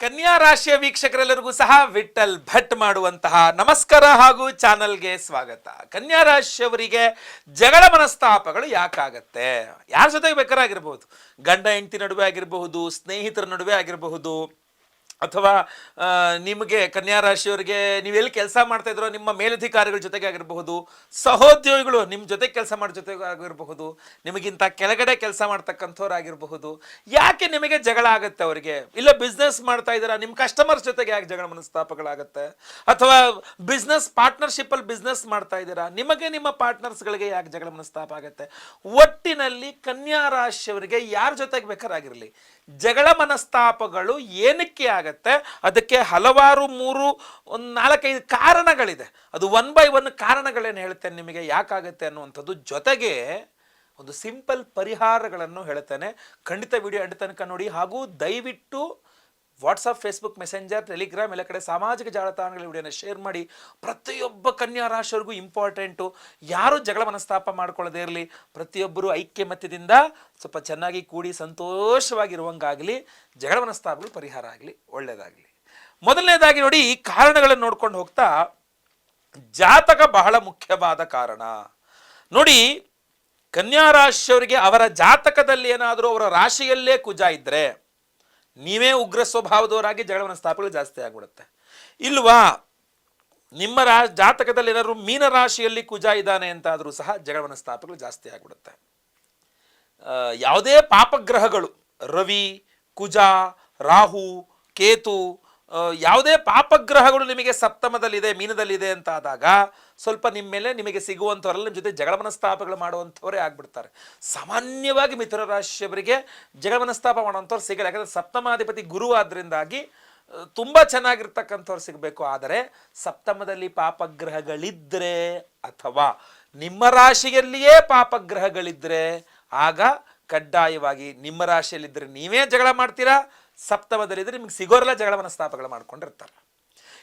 ಕನ್ಯಾ ರಾಶಿಯ ವೀಕ್ಷಕರೆಲ್ಲರಿಗೂ ಸಹ ವಿಠಲ್ ಭಟ್ ಮಾಡುವಂತಹ ನಮಸ್ಕಾರ ಹಾಗೂ ಚಾನಲ್ಗೆ ಸ್ವಾಗತ. ಕನ್ಯಾ ರಾಶಿಯವರಿಗೆ ಜಗಳ ಮನಸ್ತಾಪಗಳು ಯಾಕಾಗತ್ತೆ? ಯಾರ ಜೊತೆಗೆ ಬೇಕಾರಾಗಿರ್ಬಹುದು ಗಂಡ, ಹೆಂಡತಿ ನಡುವೆ ಆಗಿರಬಹುದು, ಸ್ನೇಹಿತರ ನಡುವೆ ಆಗಿರಬಹುದು ಅಥವಾ ನಿಮಗೆ ಕನ್ಯಾ ರಾಶಿಯವರಿಗೆ ನೀವು ಎಲ್ಲಿ ಕೆಲಸ ಮಾಡ್ತಾ ಇದ್ರೋ ನಿಮ್ಮ ಮೇಲಧಿಕಾರಿಗಳ ಜೊತೆಗೆ ಆಗಿರಬಹುದು, ಸಹೋದ್ಯೋಗಿಗಳು ನಿಮ್ಮ ಜೊತೆ ಕೆಲಸ ಮಾಡೋ ಜೊತೆಗೆ ಆಗಿರಬಹುದು, ನಿಮಗಿಂತ ಕೆಳಗಡೆ ಕೆಲಸ ಮಾಡ್ತಕ್ಕಂಥವ್ರಾಗಿರಬಹುದು ಯಾಕೆ ನಿಮಗೆ ಜಗಳ ಆಗುತ್ತೆ ಅವರಿಗೆ? ಇಲ್ಲ ಬಿಸ್ನೆಸ್ ಮಾಡ್ತಾ ಇದ್ದೀರಾ, ನಿಮ್ಮ ಕಸ್ಟಮರ್ಸ್ ಜೊತೆಗೆ ಯಾಕೆ ಜಗಳ ಮನಸ್ತಾಪಗಳಾಗುತ್ತೆ? ಅಥವಾ ಬಿಸ್ನೆಸ್ ಪಾರ್ಟ್ನರ್ಶಿಪ್ಪಲ್ಲಿ ಬಿಸ್ನೆಸ್ ಮಾಡ್ತಾ ಇದ್ದೀರಾ, ನಿಮಗೆ ನಿಮ್ಮ ಪಾರ್ಟ್ನರ್ಸ್ಗಳಿಗೆ ಯಾಕೆ ಜಗಳ ಮನಸ್ತಾಪ ಆಗುತ್ತೆ? ಒಟ್ಟಿನಲ್ಲಿ ಕನ್ಯಾ ರಾಶಿಯವರಿಗೆ ಯಾರ ಜೊತೆಗೆ ಬೇಕಾರಾಗಿರಲಿ? ಜಗಳ ಮನಸ್ತಾಪಗಳು ಏನಕ್ಕೆ ಆಗತ್ತೆ? ಅದಕ್ಕೆ ಹಲವಾರು ಮೂರು, ಒಂದು ನಾಲ್ಕೈದು ಕಾರಣಗಳಿದೆ. ಅದು ಒನ್ ಬೈ ಒನ್ ಕಾರಣಗಳೇನು ಹೇಳ್ತೇನೆ ನಿಮಗೆ? ಯಾಕಾಗತ್ತೆ ಅನ್ನುವಂಥದ್ದು ಜೊತೆಗೆ ಒಂದು ಸಿಂಪಲ್ ಪರಿಹಾರಗಳನ್ನು ಹೇಳ್ತೇನೆ ಖಂಡಿತ ವಿಡಿಯೋ ಅಡ್ಡ ತನಕ ನೋಡಿ ಹಾಗೂ ದಯವಿಟ್ಟು ವಾಟ್ಸಪ್ ಫೇಸ್ಬುಕ್, ಮೆಸೆಂಜರ್, ಟೆಲಿಗ್ರಾಮ್, ಎಲ್ಲ ಕಡೆ ಸಾಮಾಜಿಕ ಜಾಲತಾಣಗಳ ವಿಡಿಯೋನ ಶೇರ್ ಮಾಡಿ ಪ್ರತಿಯೊಬ್ಬ ಕನ್ಯಾ ರಾಶಿಯವರಿಗೂ ಇಂಪಾರ್ಟೆಂಟು ಯಾರು ಜಗಳ ಮನಸ್ತಾಪ ಮಾಡ್ಕೊಳ್ಳದೇ ಇರಲಿ, ಪ್ರತಿಯೊಬ್ಬರು ಐಕ್ಯಮತ್ಯದಿಂದ ಸ್ವಲ್ಪ ಚೆನ್ನಾಗಿ ಕೂಡಿ ಸಂತೋಷವಾಗಿರುವಂಗಾಗಲಿ, ಜಗಳ ಮನಸ್ತಾಪಗಳು ಪರಿಹಾರ ಆಗಲಿ ಒಳ್ಳೆಯದಾಗಲಿ ಮೊದಲನೇದಾಗಿ ನೋಡಿ, ಈ ಕಾರಣಗಳನ್ನು ನೋಡ್ಕೊಂಡು ಹೋಗ್ತಾ ಜಾತಕ ಬಹಳ ಮುಖ್ಯವಾದ ಕಾರಣ. ನೋಡಿ, ಕನ್ಯಾ ರಾಶಿಯವರಿಗೆ ಅವರ ಜಾತಕದಲ್ಲಿ ಏನಾದರೂ ಅವರ ರಾಶಿಯಲ್ಲೇ ಕುಜ ಇದ್ದರೆ ನೀವೇ ಉಗ್ರ ಸ್ವಭಾವದವರಾಗಿ ಜಗಳವನ್ನು ಸ್ಥಾಪಗಳು ಜಾಸ್ತಿ ಆಗ್ಬಿಡುತ್ತೆ. ಇಲ್ವಾ? ನಿಮ್ಮ ರಾ, ಜಾತಕದಲ್ಲಿ ಏನಾದ್ರು ಮೀನ ರಾಶಿಯಲ್ಲಿ ಕುಜ ಇದ್ದಾನೆ ಅಂತಾದರೂ ಸಹ ಜಗಳವನ ಸ್ಥಾಪಗಳು ಜಾಸ್ತಿ ಆಗ್ಬಿಡುತ್ತೆ. ಯಾವುದೇ ಪಾಪಗ್ರಹಗಳು, ರವಿ, ಕುಜ, ರಾಹು, ಕೇತು ಯಾವುದೇ ಪಾಪಗ್ರಹಗಳು ನಿಮಗೆ ಸಪ್ತಮದಲ್ಲಿದೆ, ಮೀನದಲ್ಲಿದೆ ಅಂತ ಆದಾಗ ಸ್ವಲ್ಪ ನಿಮ್ಮ ಮೇಲೆ ನಿಮಗೆ ಸಿಗುವಂಥವರೆಲ್ಲ ನಿಮ್ಮ ಜೊತೆ ಜಗಳ ಮನಸ್ತಾಪಗಳು ಮಾಡುವಂಥವರೇ ಆಗ್ಬಿಡ್ತಾರೆ. ಸಾಮಾನ್ಯವಾಗಿ ಮಿಥುನ ರಾಶಿಯವರಿಗೆ ಜಗಳ ಮನಸ್ತಾಪ ಮಾಡುವಂಥವ್ರು ಸಿಗಲ್ಲ. ಯಾಕಂದರೆ ಸಪ್ತಮಾಧಿಪತಿ ಗುರು ಆದ್ದರಿಂದಾಗಿ ತುಂಬ ಚೆನ್ನಾಗಿರ್ತಕ್ಕಂಥವ್ರು ಸಿಗಬೇಕು. ಆದರೆ ಸಪ್ತಮದಲ್ಲಿ ಪಾಪಗ್ರಹಗಳಿದ್ದರೆ ಅಥವಾ ನಿಮ್ಮ ರಾಶಿಯಲ್ಲಿಯೇ ಪಾಪಗ್ರಹಗಳಿದ್ದರೆ ಆಗ ಕಡ್ಡಾಯವಾಗಿ ನಿಮ್ಮ ರಾಶಿಯಲ್ಲಿದ್ದರೆ ನೀವೇ ಜಗಳ ಮಾಡ್ತೀರಾ? ಸಪ್ತಮದಲ್ಲಿದ್ದರೆ ನಿಮ್ಗೆ ಸಿಗೋರೆಲ್ಲ ಜಗಳ ಮನಸ್ತಾಪಗಳು ಮಾಡ್ಕೊಂಡಿರ್ತಾರೆ.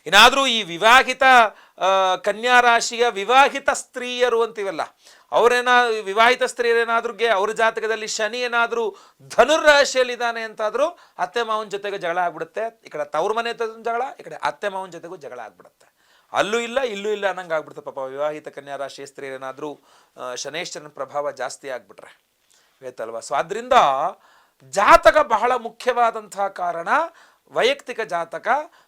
ಏನಾದರೂ ಈ ವಿವಾಹಿತ ಕನ್ಯಾ ರಾಶಿಯ ವಿವಾಹಿತ ಸ್ತ್ರೀಯರು ಅಂತೀವಲ್ಲ, ಅವರೇನ ವಿವಾಹಿತ ಸ್ತ್ರೀಯರೇನಾದ್ರೂ ಅವ್ರ ಜಾತಕದಲ್ಲಿ ಶನಿ ಏನಾದರೂ ಧನುರಾಶಿಯಲ್ಲಿದ್ದಾನೆ ಅಂತಾದರೂ ಅತ್ತೆ ಮಾವನ ಜೊತೆಗೆ ಜಗಳ ಆಗ್ಬಿಡುತ್ತೆ. ಈ ಕಡೆ ತವ್ರ ಮನೆ ಜಗಳ, ಈ ಕಡೆ ಅತ್ತೆ ಮಾವನ ಜೊತೆಗೂ ಜಗಳ ಆಗ್ಬಿಡುತ್ತೆ. ಅಲ್ಲೂ ಇಲ್ಲ, ಇಲ್ಲೂ ಇಲ್ಲ ಅನ್ನಂಗೆ ಆಗ್ಬಿಡುತ್ತೆ ಪಾಪ ವಿವಾಹಿತ ಕನ್ಯಾ ರಾಶಿಯ ಸ್ತ್ರೀಯರೇನಾದರೂ ಶನೇಶ್ವರನ ಪ್ರಭಾವ ಜಾಸ್ತಿ ಆಗ್ಬಿಟ್ರೆ. ಆಯ್ತಲ್ವಾ ಸೊ ಆದ್ದರಿಂದ ಜಾತಕ ಬಹಳ ಮುಖ್ಯವಾದಂತಹ ಕಾರಣ ವೈಯಕ್ತಿಕ ಜಾತಕ,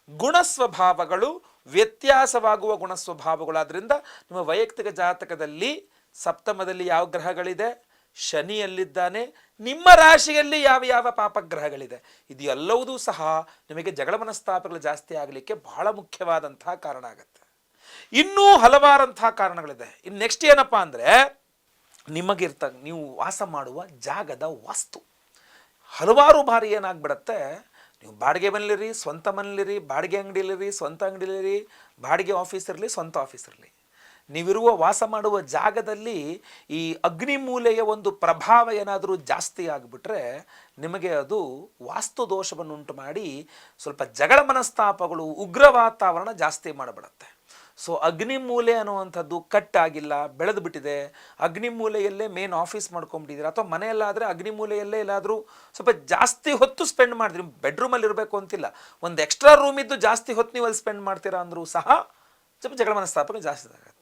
ಗುಣಸ್ವಭಾವಗಳು ವ್ಯತ್ಯಾಸವಾಗುವ ಗುಣ ಸ್ವಭಾವಗಳಾದ್ರಿಂದ ನಿಮ್ಮ ವೈಯಕ್ತಿಕ ಜಾತಕದಲ್ಲಿ ಸಪ್ತಮದಲ್ಲಿ ಯಾವ ಗ್ರಹಗಳಿದೆ, ಶನಿಯಲ್ಲಿದ್ದಾನೆ, ನಿಮ್ಮ ರಾಶಿಯಲ್ಲಿ ಯಾವ ಯಾವ ಪಾಪಗ್ರಹಗಳಿದೆ ಇದು ಎಲ್ಲವುದೂ ಸಹ ನಿಮಗೆ ಜಗಳ ಮನಸ್ತಾಪಗಳು ಜಾಸ್ತಿ ಆಗಲಿಕ್ಕೆ ಬಹಳ ಮುಖ್ಯವಾದಂತಹ ಕಾರಣ ಆಗುತ್ತೆ. ಇನ್ನೂ ಹಲವಾರಂತಹ ಕಾರಣಗಳಿದೆ. ಇನ್ನು ನೆಕ್ಸ್ಟ್ ಏನಪ್ಪ ಅಂದರೆ, ನಿಮಗಿರ್ತ, ನೀವು ವಾಸ ಮಾಡುವ ಜಾಗದ ವಾಸ್ತು. ಹಲವಾರು ಬಾರಿ ಏನಾಗ್ಬಿಡತ್ತೆ ನೀವು ಬಾಡಿಗೆ ಮನೇಲಿರಿ, ಸ್ವಂತ ಮನೇಲಿರಿ, ಬಾಡಿಗೆ ಅಂಗಡಿಲಿರಿ, ಸ್ವಂತ ಅಂಗಡಿಲಿರಿ, ಬಾಡಿಗೆ ಆಫೀಸ್ ಇರಲಿ, ಸ್ವಂತ ಆಫೀಸ್ ಇರಲಿ. ನೀವಿರುವ ವಾಸ ಮಾಡುವ ಜಾಗದಲ್ಲಿ ಈ ಅಗ್ನಿ ಮೂಲೆಯ ಒಂದು ಪ್ರಭಾವ ಏನಾದರೂ ಜಾಸ್ತಿ ಆಗಿಬಿಟ್ರೆ ನಿಮಗೆ ಅದು ವಾಸ್ತು ದೋಷವನ್ನು ಉಂಟು ಮಾಡಿ ಸ್ವಲ್ಪ ಜಗಳ ಮನಸ್ತಾಪಗಳು, ಉಗ್ರ ವಾತಾವರಣ ಜಾಸ್ತಿ ಮಾಡಿಬಿಡುತ್ತೆ. ಸೊ ಅಗ್ನಿಮೂಲೆ ಅನ್ನುವಂಥದ್ದು ಕಟ್ ಆಗಿಲ್ಲ, ಬೆಳೆದು ಬಿಟ್ಟಿದೆ. ಅಗ್ನಿಮೂಲೆಯಲ್ಲೇ ಮೇನ್ ಆಫೀಸ್ ಮಾಡ್ಕೊಂಡ್ಬಿಟ್ಟಿದ್ದೀರಾ ಅಥವಾ ಮನೆಯಲ್ಲಾದರೆ ಅಗ್ನಿಮೂಲೆಯಲ್ಲೇ ಎಲ್ಲಾದರೂ ಸ್ವಲ್ಪ ಜಾಸ್ತಿ ಹೊತ್ತು ಸ್ಪೆಂಡ್ ಮಾಡಿದ್ರಿ ಬೆಡ್ರೂಮಲ್ಲಿ ಇರಬೇಕು ಅಂತಿಲ್ಲ. ಒಂದು ಎಕ್ಸ್ಟ್ರಾ ರೂಮ್ ಇದ್ದು ಜಾಸ್ತಿ ಹೊತ್ತು ನೀವು ಅಲ್ಲಿ ಸ್ಪೆಂಡ್ ಮಾಡ್ತೀರಾ ಅಂದರೂ ಸಹ ಸ್ವಲ್ಪ ಜಗಳ ಮನಸ್ಥಾಪನೆ ಜಾಸ್ತಿ ಆಗುತ್ತೆ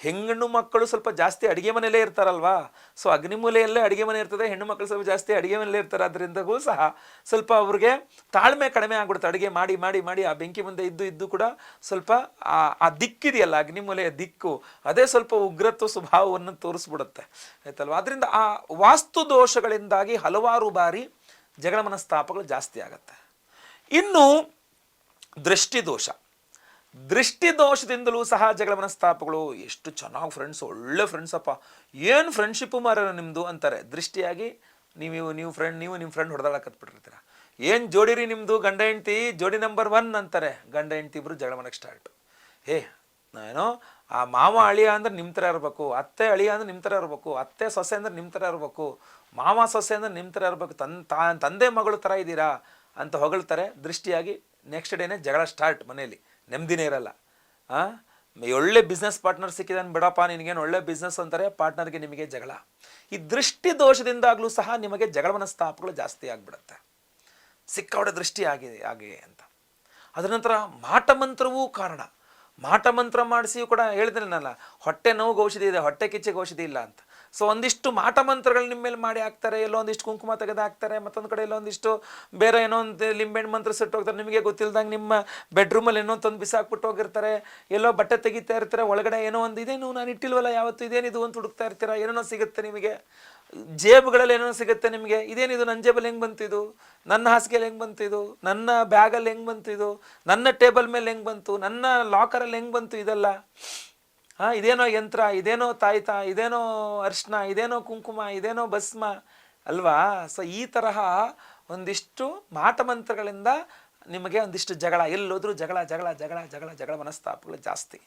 ಹೆಣ್ಣು ಮಕ್ಕಳು ಸ್ವಲ್ಪ ಜಾಸ್ತಿ ಅಡುಗೆ ಮನೆಯಲ್ಲೇ ಇರ್ತಾರಲ್ವಾ? ಸೊ ಅಗ್ನಿಮೂಲೆಯಲ್ಲೇ ಅಡುಗೆ ಮನೆ ಇರ್ತದೆ, ಹೆಣ್ಣು ಮಕ್ಕಳು ಸ್ವಲ್ಪ ಜಾಸ್ತಿ ಅಡುಗೆ ಮನೆಯಲ್ಲೇ ಇರ್ತಾರೆ ಅದರಿಂದಗೂ ಸಹ ಸ್ವಲ್ಪ ಅವ್ರಿಗೆ ತಾಳ್ಮೆ ಕಡಿಮೆ ಆಗ್ಬಿಡುತ್ತೆ. ಅಡುಗೆ ಮಾಡಿ ಮಾಡಿ ಮಾಡಿ ಆ ಬೆಂಕಿ ಮುಂದೆ ಇದ್ದು ಇದ್ದು ಕೂಡ ಸ್ವಲ್ಪ ಆ ದಿಕ್ಕಿದೆಯಲ್ಲ ಅಗ್ನಿಮೂಲೆಯ ದಿಕ್ಕು, ಅದೇ ಸ್ವಲ್ಪ ಉಗ್ರತ್ವ ಸ್ವಭಾವವನ್ನು ತೋರಿಸ್ಬಿಡುತ್ತೆ. ಆಯ್ತಲ್ವಾ? ಅದರಿಂದ ಆ ವಾಸ್ತು ದೋಷಗಳಿಂದಾಗಿ ಹಲವಾರು ಬಾರಿ ಜಗಳ ಮನಸ್ತಾಪಗಳು ಜಾಸ್ತಿ ಆಗುತ್ತೆ. ಇನ್ನು ದೃಷ್ಟಿ ದೋಷ ದೃಷ್ಟಿ ದೋಷದಿಂದಲೂ ಸಹ ಜಗಳ ಮನಸ್ತಾಪಗಳು ಎಷ್ಟು ಚೆನ್ನಾಗಿ ಫ್ರೆಂಡ್ಸ್ ಒಳ್ಳೆ ಫ್ರೆಂಡ್ಸ್ ಅಪ್ಪ. ಏನು ಫ್ರೆಂಡ್ಶಿಪ್ಪು ಮಾರ ನಿಮ್ಮದು ಅಂತಾರೆ. ದೃಷ್ಟಿಯಾಗಿ ನೀವು ನೀವು ಫ್ರೆಂಡ್ ನೀವು ನಿಮ್ಮ ಫ್ರೆಂಡ್ ಹೊಡೆದಾಡಕತ್ಬಿಟ್ಟಿರ್ತೀರ ಏನು ಜೋಡಿರಿ ನಿಮ್ಮದು ಗಂಡ, ಹೆಂಡ್ತಿ? ಜೋಡಿ ನಂಬರ್ ಒನ್ ಅಂತಾರೆ. ಗಂಡ, ಹೆಂಡ್ತಿ ಇಬ್ಬರು ಜಗಳ ಮನೆಗೆ ಸ್ಟಾರ್ಟ್ ಹೇ ಏನೋ ಆ ಮಾವ ಅಳಿಯ ಅಂದ್ರೆ ನಿಮ್ಮ ಥರ ಇರಬೇಕು, ಅತ್ತೆ ಅಳಿಯ ಅಂದ್ರೆ ನಿಮ್ಮ ಥರ ಇರಬೇಕು, ಅತ್ತೆ ಸೊಸೆ ಅಂದ್ರೆ ನಿಮ್ಮ ಥರ ಇರಬೇಕು, ಮಾವ ಸೊಸೆ ಅಂದ್ರೆ ನಿಮ್ಮ ಥರ ಇರಬೇಕು, ತನ್ ತಂದೆ ಮಗಳು ಥರ ಇದ್ದೀರಾ ಅಂತ ಹೊಗಳ್ತಾರೆ. ದೃಷ್ಟಿಯಾಗಿ ನೆಕ್ಸ್ಟ್ ಡೇನೇ ಜಗಳ ಸ್ಟಾರ್ಟ್ ಮನೆಯಲ್ಲಿ. ನೆಮ್ಮದಿನೇ ಇರಲ್ಲ. ಆ? ಒಳ್ಳೆ ಬಿಸ್ನೆಸ್ ಪಾರ್ಟ್ನರ್ ಸಿಕ್ಕಿದಾನೆ ಬಿಡಪ್ಪ, ನಿನಗೇನು ಒಳ್ಳೆ ಬಿಸ್ನೆಸ್ ಅಂತಾರೆ ಪಾರ್ಟ್ನರ್ಗೆ ನಿಮಗೆ ಜಗಳ. ಈ ದೃಷ್ಟಿ ದೋಷದಿಂದಾಗಲೂ ಸಹ ನಿಮಗೆ ಜಗಳ ಮನಸ್ತಾಪಗಳು ಜಾಸ್ತಿ ಆಗಿಬಿಡುತ್ತೆ. ಸಿಕ್ಕವಡೆ ದೃಷ್ಟಿ ಆಗಿದೆ ಆಗಿದೆ ಅಂತ. ಅದರ ನಂತರ ಮಾಟಮಂತ್ರವೂ ಕಾರಣ. ಮಾಟಮಂತ್ರ ಮಾಡಿಸಿಯೂ ಕೂಡ ಹೇಳಿದ್ರೇನಲ್ಲ ಹೊಟ್ಟೆ ನೋವು ಔಷಧಿ ಇದೆ, ಹೊಟ್ಟೆ ಕಿಚ್ಚಿಗೆ ಔಷಧಿ ಇಲ್ಲ ಅಂತ. ಸೊ ಒಂದಿಷ್ಟು ಮಾಟ ಮಂತ್ರಗಳು ನಿಮ್ಮ ಮೇಲೆ ಮಾಡಿ ಹಾಕ್ತಾರೆ, ಎಲ್ಲೋ ಒಂದಿಷ್ಟು ಕುಂಕುಮ ತೆಗೆದು ಹಾಕ್ತಾರೆ, ಮತ್ತೊಂದು ಕಡೆ ಎಲ್ಲೋ ಒಂದಿಷ್ಟು ಬೇರೆ ಏನೋ ಒಂದು ಲಿಂಬೆಣ್ಣು ಮಂತ್ರ ಸುಟ್ಟು ಹೋಗ್ತಾರೆ, ನಿಮಗೆ ಗೊತ್ತಿಲ್ಲದಂಗೆ ನಿಮ್ಮ ಬೆಡ್ರೂಮಲ್ಲಿ ಏನೋ ತಂದು ಬಿಸಾಕ್ಬಿಟ್ಟು ಹೋಗಿರ್ತಾರೆ, ಎಲ್ಲೋ ಬಟ್ಟೆ ತೆಗಿತಾ ಇರ್ತಾರೆ, ಒಳಗಡೆ ಏನೋ ಒಂದು ಇದೇನು ನಾನು ಇಟ್ಟಿಲ್ವಲ್ಲ, ಯಾವತ್ತು ಇದೇನಿದು ಅಂತ ಹುಡುಕ್ತಾ ಇರ್ತೀರ ಏನೇನೋ ಸಿಗುತ್ತೆ ನಿಮಗೆ. ಜೇಬುಗಳಲ್ಲಿ ಏನೋ ಸಿಗುತ್ತೆ ನಿಮಗೆ ಇದೇನಿದು ನನ್ನ ಜೇಬಲ್ಲಿ ಹೆಂಗೆ ಬಂತಿದು ನನ್ನ ಹಾಸಿಗೆಯಲ್ಲಿ ಹೆಂಗೆ ಬಂತಿದು ನನ್ನ ಬ್ಯಾಗಲ್ಲಿ ಹೆಂಗೆ ಬಂತಿದು ನನ್ನ ಟೇಬಲ್ ಮೇಲೆ ಹೆಂಗೆ ಬಂತು? ನನ್ನ ಲಾಕರಲ್ಲಿ ಹೆಂಗೆ ಬಂತು ಇದೆಲ್ಲ? ಹಾಂ, ಇದೇನೋ ಯಂತ್ರ, ಇದೇನೋ ತಾಯ್ತ, ಇದೇನೋ ಅರ್ಶನ ಇದೇನೋ ಕುಂಕುಮ, ಇದೇನೋ ಭಸ್ಮ ಅಲ್ವಾ? ಸೊ ಈ ತರಹ ಒಂದಿಷ್ಟು ಮಾಟಮಂತ್ರಗಳಿಂದ ನಿಮಗೆ ಒಂದಿಷ್ಟು ಜಗಳ, ಎಲ್ಲೋದ್ರೂ ಜಗಳ ಜಗಳ ಜಗಳ ಜಗಳ ಜಗಳ ಮನಸ್ತಾಪಗಳು ಜಾಸ್ತಿ.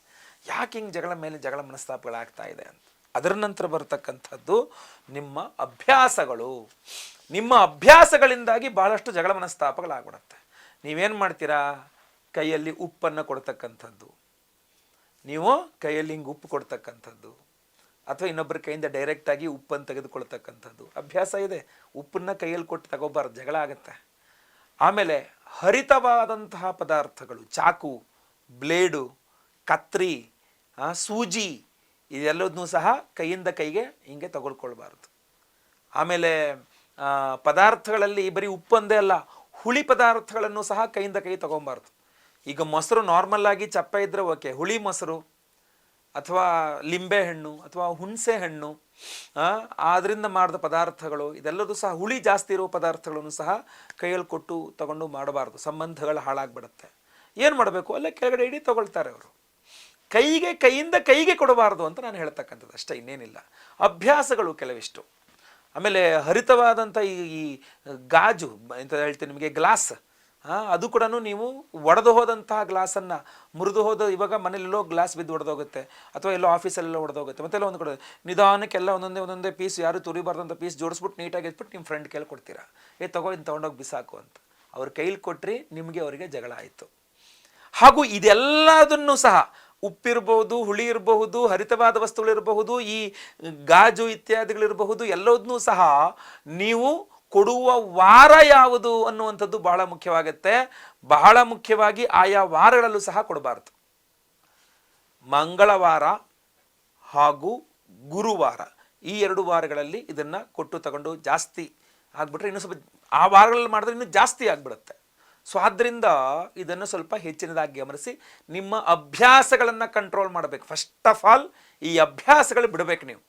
ಯಾಕೆ ಹಿಂಗೆ ಜಗಳ ಮೇಲೆ ಜಗಳ ಮನಸ್ತಾಪಗಳಾಗ್ತಾ ಇದೆ ಅಂತ? ಅದರ ನಂತರ ಬರ್ತಕ್ಕಂಥದ್ದು ನಿಮ್ಮ ಅಭ್ಯಾಸಗಳು. ನಿಮ್ಮ ಅಭ್ಯಾಸಗಳಿಂದಾಗಿ ಭಾಳಷ್ಟು ಜಗಳ ಮನಸ್ತಾಪಗಳಾಗ್ಬಿಡುತ್ತೆ. ನೀವೇನು ಮಾಡ್ತೀರಾ? ಕೈಯಲ್ಲಿ ಉಪ್ಪನ್ನು ಕೊಡ್ತಕ್ಕಂಥದ್ದು. ನೀವು ಕೈಯಲ್ಲಿ ಹಿಂಗೆ ಉಪ್ಪು ಕೊಡ್ತಕ್ಕಂಥದ್ದು ಅಥವಾ ಇನ್ನೊಬ್ಬರ ಕೈಯಿಂದ ಡೈರೆಕ್ಟಾಗಿ ಉಪ್ಪನ್ನು ತೆಗೆದುಕೊಳ್ತಕ್ಕಂಥದ್ದು. ಅಭ್ಯಾಸ ಇದೆ. ಉಪ್ಪನ್ನ ಕೈಯಲ್ಲಿ ಕೊಟ್ಟು ತಗೋಬಾರ್ದು. ಜಗಳ ಆಗುತ್ತೆ. ಆಮೇಲೆ ಹರಿತವಾದಂತಹ ಪದಾರ್ಥಗಳು, ಚಾಕು, ಬ್ಲೇಡು, ಕತ್ರಿ ಸೂಜಿ, ಇದೆಲ್ಲದನ್ನೂ ಸಹ ಕೈಯಿಂದ ಕೈಗೆ ಹಿಂಗೆ ತಗೊಳ್ಕೊಳ್ಬಾರ್ದು. ಆಮೇಲೆ ಪದಾರ್ಥಗಳಲ್ಲಿ ಬರೀ ಉಪ್ಪೊಂದೇ ಅಲ್ಲ, ಹುಳಿ ಪದಾರ್ಥಗಳನ್ನು ಸಹ ಕೈಯಿಂದ ಕೈ ತಗೊಬಾರ್ದು ಈಗ ಮೊಸರು ನಾರ್ಮಲ್ ಆಗಿ ಚಪ್ಪೆ ಇದ್ದರೆ ಓಕೆ ಹುಳಿ ಮೊಸರು ಅಥವಾ ಲಿಂಬೆ ಹಣ್ಣು ಅಥವಾ ಹುಣಸೆ ಹಣ್ಣು ಅದರಿಂದ ಮಾಡಿದ ಪದಾರ್ಥಗಳು, ಇದೆಲ್ಲದೂ ಸಹ ಹುಳಿ ಜಾಸ್ತಿ ಇರೋ ಪದಾರ್ಥಗಳನ್ನು ಸಹ ಕೈಯಲ್ಲಿ ಕೊಟ್ಟು ತಗೊಂಡು ಮಾಡಬಾರ್ದು. ಸಂಬಂಧಗಳು ಹಾಳಾಗ್ಬಿಡುತ್ತೆ. ಏನು ಮಾಡಬೇಕು? ಅಲ್ಲೇ ಕೆಳಗಡೆ ಇಡೀ ತಗೊಳ್ತಾರೆ ಅವರು. ಕೈಗೆ, ಕೈಯಿಂದ ಕೈಗೆ ಕೊಡಬಾರ್ದು ಅಂತ ನಾನು ಹೇಳ್ತಕ್ಕಂಥದ್ದು. ಅಷ್ಟೇ, ಇನ್ನೇನಿಲ್ಲ. ಅಭ್ಯಾಸಗಳು ಕೆಲವಿಷ್ಟು. ಆಮೇಲೆ ಹರಿತವಾದಂಥ ಈ ಗಾಜು ಅಂತ ಹೇಳ್ತೀನಿ ನಿಮಗೆ, ಗ್ಲಾಸ್. ಅದು ಕೂಡ ನೀವು ಒಡೆದು ಹೋದಂತಹ ಗ್ಲಾಸನ್ನು ಮುರಿದು ಹೋದ ಇವಾಗ ಮನೇಲೆಲ್ಲೋ ಗ್ಲಾಸ್ ಬಿದ್ದು ಒಡೆದೋಗುತ್ತೆ ಅಥವಾ ಎಲ್ಲೋ ಆಫೀಸಲ್ಲೆಲ್ಲೋ ಒಡೆದೋಗುತ್ತೆ, ಮತ್ತೆಲ್ಲ ಒಂದು ಕಡೆ ನಿಧಾನಕ್ಕೆಲ್ಲ ಒಂದೊಂದೇ ಒಂದೊಂದೇ ಪೀಸ್ ಯಾರು ತುರಿಬಾರ್ದಂಥ ಪೀಸ್ ಜೋಡಿಸ್ಬಿಟ್ಟು ನೀಟಾಗಿ ಎತ್ಬಿಟ್ಟು ನಿಮ್ಮ ಫ್ರೆಂಡ್ ಕೇಳಿ ಕೊಡ್ತೀರಾ. ಏ, ತಗೋ ಇನ್ನು ತೊಗೊಂಡೋಗಿ ಬಿಸಾಕು ಅಂತ. ಅವ್ರ ಕೈಲಿ ಕೊಟ್ಟರೆ ನಿಮಗೆ ಅವರಿಗೆ ಜಗಳ ಆಯಿತು. ಹಾಗೂ ಇದೆಲ್ಲದನ್ನು ಸಹ ಉಪ್ಪಿರಬಹುದು ಹುಳಿ ಇರಬಹುದು ಹರಿತವಾದ ವಸ್ತುಗಳಿರಬಹುದು, ಈ ಗಾಜು ಇತ್ಯಾದಿಗಳಿರಬಹುದು, ಎಲ್ಲದನ್ನೂ ಸಹ ನೀವು ಕೊಡುವ ವಾರ ಯಾವುದು ಅನ್ನುವಂಥದ್ದು ಬಹಳ ಮುಖ್ಯವಾಗುತ್ತೆ. ಬಹಳ ಮುಖ್ಯವಾಗಿ ಆಯಾ ವಾರಗಳಲ್ಲೂ ಸಹ ಕೊಡಬಾರದು. ಮಂಗಳವಾರ ಹಾಗೂ ಗುರುವಾರ ಈ ಎರಡು ವಾರಗಳಲ್ಲಿ ಇದನ್ನ ಕೊಟ್ಟು ತಗೊಂಡು ಜಾಸ್ತಿ ಆಗ್ಬಿಟ್ರೆ ಇನ್ನೂ ಸ್ವಲ್ಪ ಆ ವಾರಗಳಲ್ಲಿ ಮಾಡಿದ್ರೆ ಇನ್ನೂ ಜಾಸ್ತಿ ಆಗ್ಬಿಡುತ್ತೆ. ಸೊ ಆದ್ದರಿಂದ ಇದನ್ನು ಸ್ವಲ್ಪ ಹೆಚ್ಚಿನದಾಗಿ ಗಮನಿಸಿ ನಿಮ್ಮ ಅಭ್ಯಾಸಗಳನ್ನು ಕಂಟ್ರೋಲ್ ಮಾಡಬೇಕು. ಫಸ್ಟ್ ಆಫ್ ಆಲ್ ಈ ಅಭ್ಯಾಸಗಳು ಬಿಡಬೇಕು ನೀವು.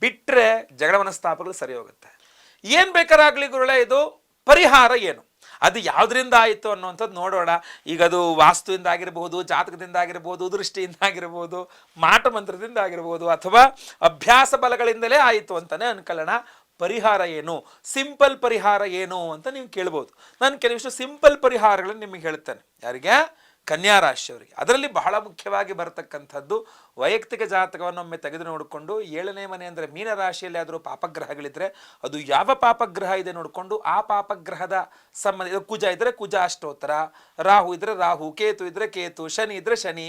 ಬಿಟ್ಟರೆ ಜಗಳ ಮನಸ್ತಾಪಗಳು ಸರಿ ಹೋಗುತ್ತೆ. ಏನು ಬೇಕಾರಾಗ್ಲಿ ಗುರುಳೆ ಇದು ಪರಿಹಾರ ಏನು? ಅದು ಯಾವುದರಿಂದ ಆಯಿತು ಅನ್ನುವಂಥದ್ದು ನೋಡೋಣ. ಈಗ ಅದು ವಾಸ್ತುವಿಂದ ಆಗಿರಬಹುದು ಜಾತಕದಿಂದ ಆಗಿರ್ಬೋದು, ದೃಷ್ಟಿಯಿಂದ ಆಗಿರ್ಬೋದು, ಮಾಟ ಮಂತ್ರದಿಂದ ಆಗಿರ್ಬೋದು, ಅಥವಾ ಅಭ್ಯಾಸ ಬಲಗಳಿಂದಲೇ ಆಯಿತು ಅಂತಲೇ ಅನ್ಕೊಳ್ಳೋಣ. ಪರಿಹಾರ ಏನು? ಸಿಂಪಲ್ ಪರಿಹಾರ ಏನು ಅಂತ ನೀವು ಕೇಳ್ಬೋದು. ನಾನು ಕೆಲವಿಷ್ಟು ಸಿಂಪಲ್ ಪರಿಹಾರಗಳನ್ನು ನಿಮಗೆ ಹೇಳ್ತೇನೆ. ಯಾರಿಗೆ? ಕನ್ಯಾ ರಾಶಿಯವರಿಗೆ. ಅದರಲ್ಲಿ ಬಹಳ ಮುಖ್ಯವಾಗಿ ಬರತಕ್ಕಂಥದ್ದು ವೈಯಕ್ತಿಕ ಜಾತಕವನ್ನೊಮ್ಮೆ ತೆಗೆದು ನೋಡಿಕೊಂಡು ಏಳನೇ ಮನೆ ಅಂದರೆ ಮೀನರಾಶಿಯಲ್ಲಿ ಆದರೂ ಪಾಪಗ್ರಹಗಳಿದ್ದರೆ ಅದು ಯಾವ ಪಾಪಗ್ರಹ ಇದೆ ನೋಡಿಕೊಂಡು ಆ ಪಾಪಗ್ರಹದ ಸಂಬಂಧ ಕುಜ ಇದ್ದರೆ ಕುಜ ಅಷ್ಟೋತ್ತರ, ರಾಹು ಇದ್ರೆ ರಾಹು, ಕೇತು ಇದ್ದರೆ ಕೇತು, ಶನಿ ಇದ್ದರೆ ಶನಿ,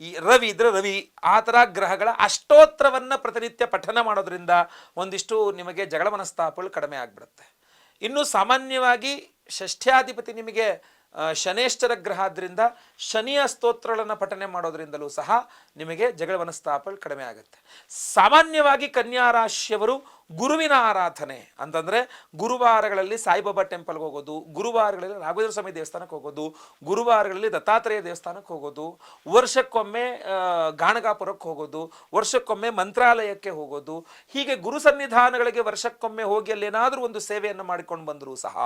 ಈ ರವಿ ಇದ್ರೆ ರವಿ, ಆ ಥರ ಗ್ರಹಗಳ ಅಷ್ಟೋತ್ತರವನ್ನು ಪ್ರತಿನಿತ್ಯ ಪಠನ ಮಾಡೋದ್ರಿಂದ ಒಂದಿಷ್ಟು ನಿಮಗೆ ಜಗಳ ಮನಸ್ತಾಪಗಳು ಕಡಿಮೆ ಆಗಿಬಿಡುತ್ತೆ. ಇನ್ನು ಸಾಮಾನ್ಯವಾಗಿ ಷಷ್ಠ್ಯಾಧಿಪತಿ ನಿಮಗೆ ಶನೇಶ್ವರ ಗ್ರಹ ಆದ್ದರಿಂದ ಶನಿಯ ಸ್ತೋತ್ರಗಳನ್ನು ಪಠನೆ ಮಾಡೋದ್ರಿಂದಲೂ ಸಹ ನಿಮಗೆ ಜಗಳ ಮನಸ್ತಾಪ ಕಡಿಮೆ ಆಗುತ್ತೆ. ಸಾಮಾನ್ಯವಾಗಿ ಕನ್ಯಾ ರಾಶಿಯವರು ಗುರುವಿನ ಆರಾಧನೆ ಅಂತಂದರೆ ಗುರುವಾರಗಳಲ್ಲಿ ಸಾಯಿಬಾಬಾ ಟೆಂಪಲ್ಗೆ ಹೋಗೋದು, ಗುರುವಾರಗಳಲ್ಲಿ ರಾಘವೇಂದ್ರ ಸ್ವಾಮಿ ದೇವಸ್ಥಾನಕ್ಕೆ ಹೋಗೋದು, ಗುರುವಾರಗಳಲ್ಲಿ ದತ್ತಾತ್ರೇಯ ದೇವಸ್ಥಾನಕ್ಕೆ ಹೋಗೋದು, ವರ್ಷಕ್ಕೊಮ್ಮೆ ಗಾಣಗಾಪುರಕ್ಕೆ ಹೋಗೋದು, ವರ್ಷಕ್ಕೊಮ್ಮೆ ಮಂತ್ರಾಲಯಕ್ಕೆ ಹೋಗೋದು, ಹೀಗೆ ಗುರು ಸನ್ನಿಧಾನಗಳಿಗೆ ವರ್ಷಕ್ಕೊಮ್ಮೆ ಹೋಗಿ ಅಲ್ಲೇನಾದರೂ ಒಂದು ಸೇವೆಯನ್ನು ಮಾಡಿಕೊಂಡು ಬಂದರೂ ಸಹ,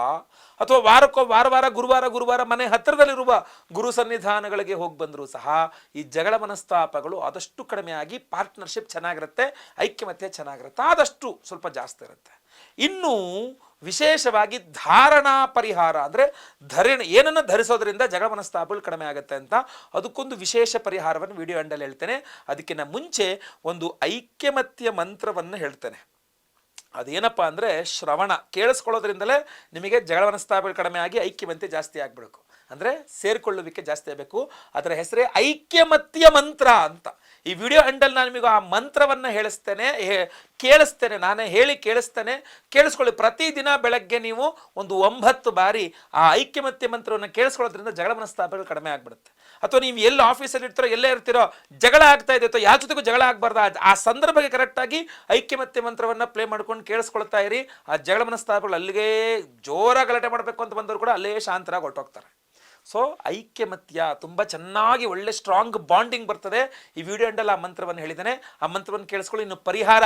ಅಥವಾ ವಾರಕ್ಕೊ, ವಾರ ವಾರ, ಗುರುವಾರ ಗುರುವಾರ ಮನೆ ಹತ್ತಿರದಲ್ಲಿರುವ ಗುರು ಸನ್ನಿಧಾನಗಳಿಗೆ ಹೋಗಿ ಬಂದರೂ ಸಹ, ಈ ಜಗಳ ಮನಸ್ತಾಪಗಳು ಆದಷ್ಟು ಕಡಿಮೆಯಾಗಿ ಪಾರ್ಟ್ನರ್ಶಿಪ್ ಚೆನ್ನಾಗಿರುತ್ತೆ, ಐಕ್ಯಮತ್ಯ ಚೆನ್ನಾಗಿರುತ್ತೆ, ಆದಷ್ಟು ಸ್ವಲ್ಪ ಜಾಸ್ತಿ ಇರುತ್ತೆ. ಇನ್ನು ವಿಶೇಷವಾಗಿ ಧಾರಣಾ ಪರಿಹಾರ ಅಂದರೆ ಧರಣ ಏನನ್ನು ಧರಿಸೋದ್ರಿಂದ ಜಗಳ ಮನಸ್ತಾಪಗಳು ಕಡಿಮೆ ಆಗುತ್ತೆ ಅಂತ ಅದಕ್ಕೊಂದು ವಿಶೇಷ ಪರಿಹಾರವನ್ನು ವಿಡಿಯೋ ಅಂಡಲ್ಲಿ ಹೇಳ್ತೇನೆ. ಅದಕ್ಕಿಂತ ಮುಂಚೆ ಒಂದು ಐಕ್ಯಮತ್ಯ ಮಂತ್ರವನ್ನು ಹೇಳ್ತೇನೆ. ಅದೇನಪ್ಪ ಅಂದರೆ ಶ್ರವಣ ಕೇಳಿಸ್ಕೊಳ್ಳೋದ್ರಿಂದಲೇ ನಿಮಗೆ ಜಗಳ ಮನಸ್ತಾಪಗಳು ಕಡಿಮೆ ಆಗಿ ಐಕ್ಯಮತ್ಯ ಜಾಸ್ತಿ ಆಗಬೇಕು ಅಂದರೆ ಸೇರಿಕೊಳ್ಳುವಿಕೆ ಜಾಸ್ತಿ ಆಗಬೇಕು. ಅದರ ಹೆಸರೇ ಐಕ್ಯಮತ್ಯ ಮಂತ್ರ ಅಂತ. ಈ ವಿಡಿಯೋ ಹ್ಯಾಂಡಲ್ ನಾನು ನಿಮಗೆ ಆ ಮಂತ್ರವನ್ನು ಹೇಳಿಸ್ತೇನೆ ಕೇಳಿಸ್ತೇನೆ, ನಾನೇ ಹೇಳಿ ಕೇಳಿಸ್ತೇನೆ. ಕೇಳಿಸ್ಕೊಳ್ಳಿ, ಪ್ರತಿದಿನ ಬೆಳಗ್ಗೆ ನೀವು ಒಂದು ಒಂಬತ್ತು ಬಾರಿ ಆ ಐಕ್ಯಮತ್ಯ ಮಂತ್ರವನ್ನು ಕೇಳಿಸ್ಕೊಳ್ಳೋದ್ರಿಂದ ಜಗಳ ಮನಸ್ತಾಪಗಳು ಕಡಿಮೆ ಆಗ್ಬಿಡುತ್ತೆ. ಅಥವಾ ನೀವು ಎಲ್ಲಿ ಆಫೀಸಲ್ಲಿ ಇರ್ತೀರೋ, ಎಲ್ಲೇ ಇರ್ತೀರೋ, ಜಗಳ ಆಗ್ತಾ ಇದೆ ಅಥವಾ ಯಾವ ಜೊತೆಗೂ ಜಗಳ ಆಗಬಾರ್ದು, ಆ ಸಂದರ್ಭಕ್ಕೆ ಕರೆಕ್ಟಾಗಿ ಐಕ್ಯಮತ್ಯ ಮಂತ್ರವನ್ನು ಪ್ಲೇ ಮಾಡ್ಕೊಂಡು ಕೇಳಿಸ್ಕೊಳ್ತಾ ಇರಿ. ಆ ಜಗಳ ಮನಸ್ತಾಪಗಳು ಅಲ್ಲಿಗೆ ಜೋರಾಗಿ ಗಲಾಟೆ ಮಾಡಬೇಕು ಅಂತ ಬಂದವರು ಕೂಡ ಅಲ್ಲೇ ಶಾಂತರಾಗಿ ಹೊರಟೋಗ್ತಾರೆ. ಸೊ ಐಕ್ಯಮತ್ಯ ತುಂಬ ಚೆನ್ನಾಗಿ ಒಳ್ಳೆ ಸ್ಟ್ರಾಂಗ್ ಬಾಂಡಿಂಗ್ ಬರ್ತದೆ. ಈ ವಿಡಿಯೋ ಅಂಡಲ್ಲಿ ಆ ಮಂತ್ರವನ್ನು ಹೇಳಿದ್ದಾನೆ. ಆ ಮಂತ್ರವನ್ನು ಕೇಳಿಸ್ಕೊಳ್ಳಿ. ಇನ್ನು ಪರಿಹಾರ,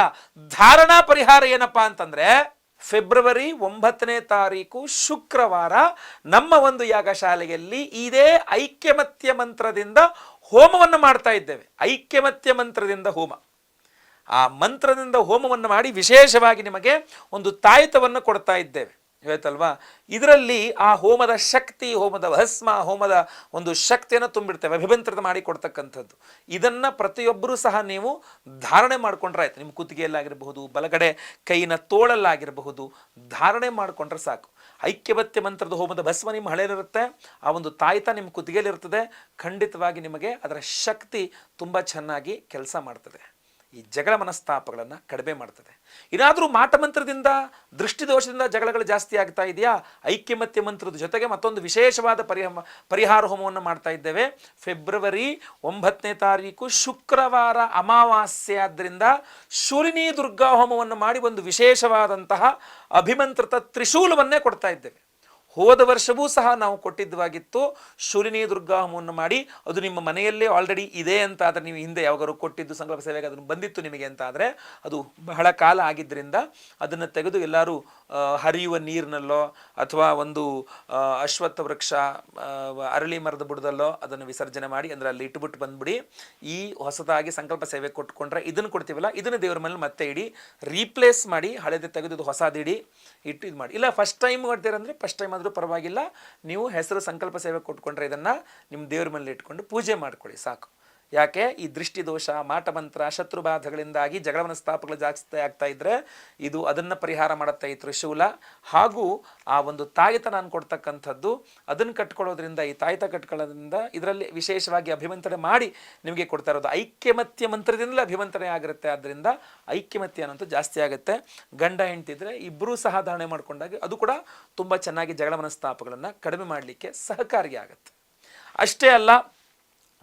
ಧಾರಣಾ ಪರಿಹಾರ ಏನಪ್ಪಾ ಅಂತಂದ್ರೆ, ಫೆಬ್ರವರಿ ಒಂಬತ್ತನೇ ತಾರೀಕು ಶುಕ್ರವಾರ ನಮ್ಮ ಒಂದು ಯಾಗಶಾಲೆಯಲ್ಲಿ ಇದೇ ಐಕ್ಯಮತ್ಯ ಮಂತ್ರದಿಂದ ಹೋಮವನ್ನು ಮಾಡ್ತಾ ಇದ್ದೇವೆ. ಐಕ್ಯಮತ್ಯ ಮಂತ್ರದಿಂದ ಹೋಮ. ಆ ಮಂತ್ರದಿಂದ ಹೋಮವನ್ನು ಮಾಡಿ ವಿಶೇಷವಾಗಿ ನಿಮಗೆ ಒಂದು ತಾಯಿತವನ್ನು ಕೊಡ್ತಾ ಇದ್ದೇವೆ. ಇವತ್ತಲ್ವಾ ಇದರಲ್ಲಿ ಆ ಹೋಮದ ಶಕ್ತಿ, ಹೋಮದ ಭಸ್ಮ, ಹೋಮದ ಒಂದು ಶಕ್ತಿಯನ್ನು ತುಂಬಿಡ್ತೇವೆ, ಅಭಿಮಂತ್ರಿತ ಮಾಡಿ ಕೊಡ್ತಕ್ಕಂಥದ್ದು. ಇದನ್ನು ಪ್ರತಿಯೊಬ್ಬರೂ ಸಹ ನೀವು ಧಾರಣೆ ಮಾಡ್ಕೊಂಡ್ರೆ ಆಯ್ತು. ನಿಮ್ಮ ಕುತ್ತಿಗೆಯಲ್ಲಾಗಿರಬಹುದು, ಬಲಗಡೆ ಕೈನ ತೋಳಲ್ಲಾಗಿರಬಹುದು, ಧಾರಣೆ ಮಾಡಿಕೊಂಡ್ರೆ ಸಾಕು. ಐಕ್ಯಭತ್ಯ ಮಂತ್ರದ ಹೋಮದ ಭಸ್ಮ ನಿಮ್ಮ ಹಳೆಯಲ್ಲಿರುತ್ತೆ ಆ ಒಂದು ತಾಯಿತ ನಿಮ್ಮ ಕುತ್ತಿಗೆಯಲ್ಲಿರ್ತದೆ, ಖಂಡಿತವಾಗಿ ನಿಮಗೆ ಅದರ ಶಕ್ತಿ ತುಂಬ ಚೆನ್ನಾಗಿ ಕೆಲಸ ಮಾಡ್ತದೆ. ಈ ಜಗಳ ಮನಸ್ತಾಪಗಳನ್ನು ಕಡಿಮೆ ಮಾಡ್ತದೆ. ಏನಾದರೂ ಮಾಟಮಂತ್ರದಿಂದ ದೃಷ್ಟಿದೋಷದಿಂದ ಜಗಳಗಳು ಜಾಸ್ತಿ ಆಗ್ತಾ ಇದೆಯಾ? ಐಕ್ಯಮತ್ಯ ಮಂತ್ರದ ಜೊತೆಗೆ ಮತ್ತೊಂದು ವಿಶೇಷವಾದ ಪರಿಹ ಪರಿಹಾರ ಹೋಮವನ್ನು ಮಾಡ್ತಾ ಇದ್ದೇವೆ. ಫೆಬ್ರವರಿ ಒಂಬತ್ತನೇ ತಾರೀಕು ಶುಕ್ರವಾರ ಅಮಾವಾಸ್ಯೆ ಆದ್ದರಿಂದ ಶೂಲಿನಿ ದುರ್ಗಾ ಹೋಮವನ್ನು ಮಾಡಿ ಒಂದು ವಿಶೇಷವಾದಂತಹ ಅಭಿಮಂತ್ರಿತ ತ್ರಿಶೂಲವನ್ನೇ ಕೊಡ್ತಾ ಇದ್ದೇವೆ. ಹೋದ ವರ್ಷವೂ ಸಹ ನಾವು ಕೊಟ್ಟಿದ್ದವಾಗಿತ್ತು. ಶೂಲಿನಿ ದುರ್ಗಾ ಹೋಮವನ್ನು ಮಾಡಿ, ಅದು ನಿಮ್ಮ ಮನೆಯಲ್ಲೇ ಆಲ್ರೆಡಿ ಇದೆ ಅಂತ ಆದರೆ ನೀವು ಹಿಂದೆ ಯಾವಾಗಾರು ಕೊಟ್ಟಿದ್ದು ಸಂಕಲ್ಪ ಸೇವೆಗೆ ಅದನ್ನು ಬಂದಿತ್ತು ನಿಮಗೆ ಅಂತ ಆದರೆ ಅದು ಬಹಳ ಕಾಲ ಆಗಿದ್ದರಿಂದ ಅದನ್ನು ತೆಗೆದು ಎಲ್ಲರೂ ಹರಿಯುವ ನೀರಿನಲ್ಲೋ ಅಥವಾ ಒಂದು ಅಶ್ವತ್ಥ ವೃಕ್ಷ ಅರಳಿ ಮರದ ಬುಡದಲ್ಲೋ ಅದನ್ನು ವಿಸರ್ಜನೆ ಮಾಡಿ ಅಂದರೆ ಅಲ್ಲಿ ಇಟ್ಬಿಟ್ಟು ಬಂದ್ಬಿಡಿ. ಈ ಹೊಸದಾಗಿ ಸಂಕಲ್ಪ ಸೇವೆ ಕೊಟ್ಕೊಂಡ್ರೆ ಇದನ್ನು ಕೊಡ್ತೀವಲ್ಲ, ಇದನ್ನು ದೇವ್ರ ಮೇಲೆ ಮತ್ತೆ ಇಡಿ ರೀಪ್ಲೇಸ್ ಮಾಡಿ, ಹಳೆದು ತೆಗೆದು ಹೊಸದಿಡಿ ಇಟ್ಟು ಇದು ಮಾಡಿ. ಇಲ್ಲ ಫಸ್ಟ್ ಟೈಮ್ ಮಾಡ್ತೀರಂದ್ರೆ ಫಸ್ಟ್ ಟೈಮ್ ಆದರೂ ಪರವಾಗಿಲ್ಲ. ನೀವು ಹೆಸರು ಸಂಕಲ್ಪ ಸೇವೆ ಕೊಟ್ಕೊಂಡ್ರೆ ಇದನ್ನು ನಿಮ್ಮ ದೇವ್ರ ಮೇಲೆ ಇಟ್ಕೊಂಡು ಪೂಜೆ ಮಾಡ್ಕೊಳ್ಳಿ, ಸಾಕು. ಯಾಕೆ? ಈ ದೃಷ್ಟಿದೋಷ, ಮಾಟಮಂತ್ರ, ಶತ್ರುಬಾಧಗಳಿಂದಾಗಿ ಜಗಳ ಮನಸ್ತಾಪಗಳು ಜಾಸ್ತಿ ಆಗ್ತಾ ಇದ್ರೆ ಇದು ಅದನ್ನು ಪರಿಹಾರ ಮಾಡುತ್ತೆ ಈ ತ್ರಿಶೂಲ. ಹಾಗೂ ಆ ಒಂದು ತಾಯಿತ ನಾನು ಕೊಡ್ತಕ್ಕಂಥದ್ದು ಅದನ್ನು ಕಟ್ಕೊಳ್ಳೋದ್ರಿಂದ, ಈ ತಾಯಿತ ಕಟ್ಕೊಳ್ಳೋದ್ರಿಂದ ಇದರಲ್ಲಿ ವಿಶೇಷವಾಗಿ ಅಭಿಮಂತ್ರಣೆ ಮಾಡಿ ನಿಮಗೆ ಕೊಡ್ತಾ ಇರೋದು. ಐಕ್ಯಮತ್ಯ ಮಂತ್ರದಿಂದಲೇ ಅಭಿಮಂತ್ರಣೆ ಆಗಿರುತ್ತೆ. ಆದ್ದರಿಂದ ಐಕ್ಯಮತ್ಯ ಅನ್ನೋದು ಜಾಸ್ತಿ ಆಗುತ್ತೆ. ಗಂಡ ಹೆಂಡ್ತಿದ್ರೆ ಇಬ್ಬರೂ ಸಹ ಧಾರಣೆ ಮಾಡ್ಕೊಂಡಾಗ ಅದು ಕೂಡ ತುಂಬ ಚೆನ್ನಾಗಿ ಜಗಳ ಮನಸ್ತಾಪಗಳನ್ನು ಕಡಿಮೆ ಮಾಡಲಿಕ್ಕೆ ಸಹಕಾರಿಯಾಗುತ್ತೆ. ಅಷ್ಟೇ ಅಲ್ಲ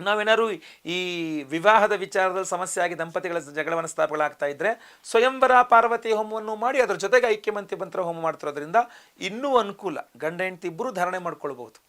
ನಾವೇನಾದ್ರು ಈ ವಿವಾಹದ ವಿಚಾರದಲ್ಲಿ ಸಮಸ್ಯೆ ಆಗಿ ದಂಪತಿಗಳ ಜಗಳವನ್ನು ಸ್ಥಾಪಗಳಾಗ್ತಾ ಇದ್ರೆ ಸ್ವಯಂವರ ಪಾರ್ವತಿ ಹೋಮವನ್ನು ಮಾಡಿ, ಅದರ ಜೊತೆಗೆ ಐಕ್ಯಮಂತ್ರಿ ಮಂತ್ರ ಹೋಮ ಮಾಡ್ತಿರೋದ್ರಿಂದ ಇನ್ನೂ ಅನುಕೂಲ. ಗಂಡ ಹೆಂಡತಿ ಇಬ್ಬರು ಧಾರಣೆ ಮಾಡ್ಕೊಳ್ಬಹುದು.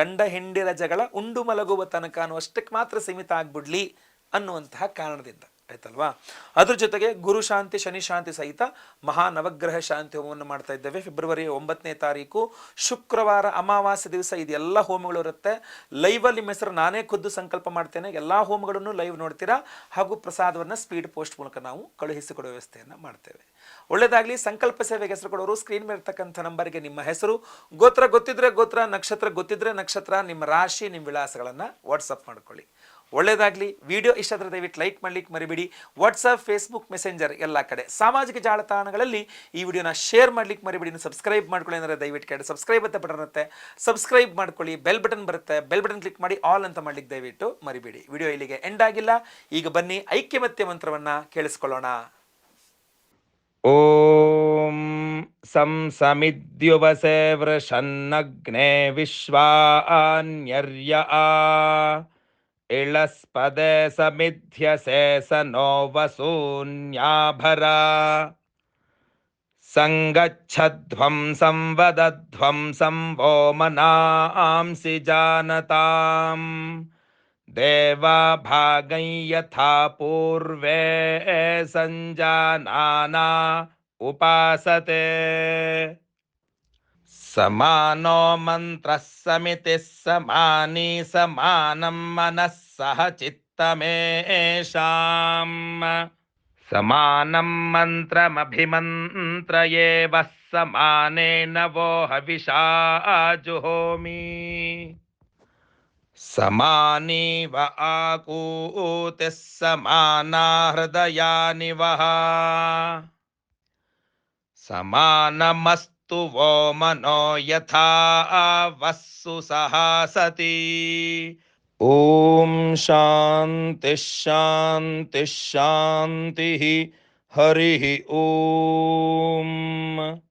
ಗಂಡ ಹೆಂಡಿರ ಜಗಳ ಉಂಡು ಮಲಗುವ ತನಕ ಅನ್ನುವಷ್ಟಕ್ಕೆ ಮಾತ್ರ ಸೀಮಿತ ಆಗ್ಬಿಡ್ಲಿ ಅನ್ನುವಂತಹ ಕಾರಣದಿಂದ. ಆಯ್ತಲ್ವಾ? ಅದ್ರ ಜೊತೆಗೆ ಗುರು ಶಾಂತಿ, ಶನಿ ಶಾಂತಿ ಸಹಿತ ಮಹಾ ನವಗ್ರಹ ಶಾಂತಿ ಹೋಮವನ್ನು ಮಾಡ್ತಾ ಇದ್ದೇವೆ. ಫೆಬ್ರವರಿ ಒಂಬತ್ತನೇ ತಾರೀಕು, ಶುಕ್ರವಾರ ಅಮಾವಾಸ್ಯ ದಿವಸ ಇದೆಲ್ಲ ಹೋಮಗಳು ಇರುತ್ತೆ. ಲೈವಲ್ಲಿ ನಿಮ್ಮ ಹೆಸರು ನಾನೇ ಖುದ್ದು ಸಂಕಲ್ಪ ಮಾಡ್ತೇನೆ. ಎಲ್ಲ ಹೋಮಗಳನ್ನು ಲೈವ್ ನೋಡ್ತೀರಾ? ಹಾಗೂ ಪ್ರಸಾದವನ್ನು ಸ್ಪೀಡ್ ಪೋಸ್ಟ್ ಮೂಲಕ ನಾವು ಕಳುಹಿಸಿಕೊಡುವ ವ್ಯವಸ್ಥೆಯನ್ನು ಮಾಡ್ತೇವೆ. ಒಳ್ಳೆಯದಾಗಲಿ ಸಂಕಲ್ಪ ಸೇವೆಗೆ ಹೆಸರು ಕೊಡೋರು ಸ್ಕ್ರೀನ್ ಮೇಲೆ ಇರ್ತಕ್ಕಂಥ ನಂಬರ್ಗೆ ನಿಮ್ಮ ಹೆಸರು. ಗೋತ್ರ ಗೊತ್ತಿದ್ರೆ ಗೋತ್ರ, ನಕ್ಷತ್ರ ಗೊತ್ತಿದ್ರೆ ನಕ್ಷತ್ರ. ನಿಮ್ಮ ರಾಶಿ, ನಿಮ್ಮ ವಿಳಾಸಗಳನ್ನು ವಾಟ್ಸಪ್ ಮಾಡ್ಕೊಳ್ಳಿ. ಒಳ್ಳೆಯದಾಗಲಿ ವಿಡಿಯೋ ಇಷ್ಟ ಆದರೆ ದಯವಿಟ್ಟು ಲೈಕ್ ಮಾಡ್ಲಿಕ್ಕೆ ಮರಿಬೇಡಿ ವಾಟ್ಸಪ್ ಫೇಸ್ಬುಕ್ ಮೆಸೆಂಜರ್ ಎಲ್ಲ ಕಡೆ ಸಾಮಾಜಿಕ ಜಾಲತಾಣಗಳಲ್ಲಿ ಈ ವಿಡಿಯೋನ ಶೇರ್ ಮಾಡ್ಲಿಕ್ಕೆ ಮರಿಬೇಡಿ ಇನ್ನು ಸಬ್ಸ್ಕ್ರೈಬ್ ಮಾಡ್ಕೊಳ್ಳಿ ಅಂದರೆ ದಯವಿಟ್ಟು ಕೆಳಗೆ ಸಬ್ಸ್ಕ್ರೈಬ್ ಅಂತ ಬಟನ್ ಇರುತ್ತೆ ಸಬ್ಸ್ಕ್ರೈಬ್ ಮಾಡ್ಕೊಳ್ಳಿ ಬೆಲ್ ಬಟನ್ ಬರುತ್ತೆ ಬೆಲ್ ಬಟನ್ ಕ್ಲಿಕ್ ಮಾಡಿ ಆಲ್ ಅಂತ ಮಾಡ್ಲಿಕ್ಕೆ ದಯವಿಟ್ಟು ಮರಿಬೇಡಿ ವಿಡಿಯೋ ಇಲ್ಲಿಗೆ ಎಂಡ್ ಆಗಿಲ್ಲ ಈಗ ಬನ್ನಿ ಐಕ್ಯಮತ್ಯ ಮಂತ್ರವನ್ನು ಕೇಳಿಸ್ಕೊಳ್ಳೋಣ ॐ सं समिद्युवसे वृषन्नग्ने विश्वान्यर्य आ इळस्पदे समिध्यसे स नो वसून्याभरा सङ्गच्छध्वं संवदध्वं संवो मनांसि जानताम्। देवा भागं यथा पूर्वे सञ्जानाना उपासते। समानो मन्त्रः समितिः समानी समानं मनः सह चित्तमेषाम्। समानं मन्त्रमभिमन्त्रये वः समानेन वो हविषा जुहोमि समानीव आकूतिः समाना हृदयानि वः। समानमस्तु तत्तु वो मनो यथा वस्सु सहासति ॐ शांति शान्तिः शान्तिः। हरिः ॐ।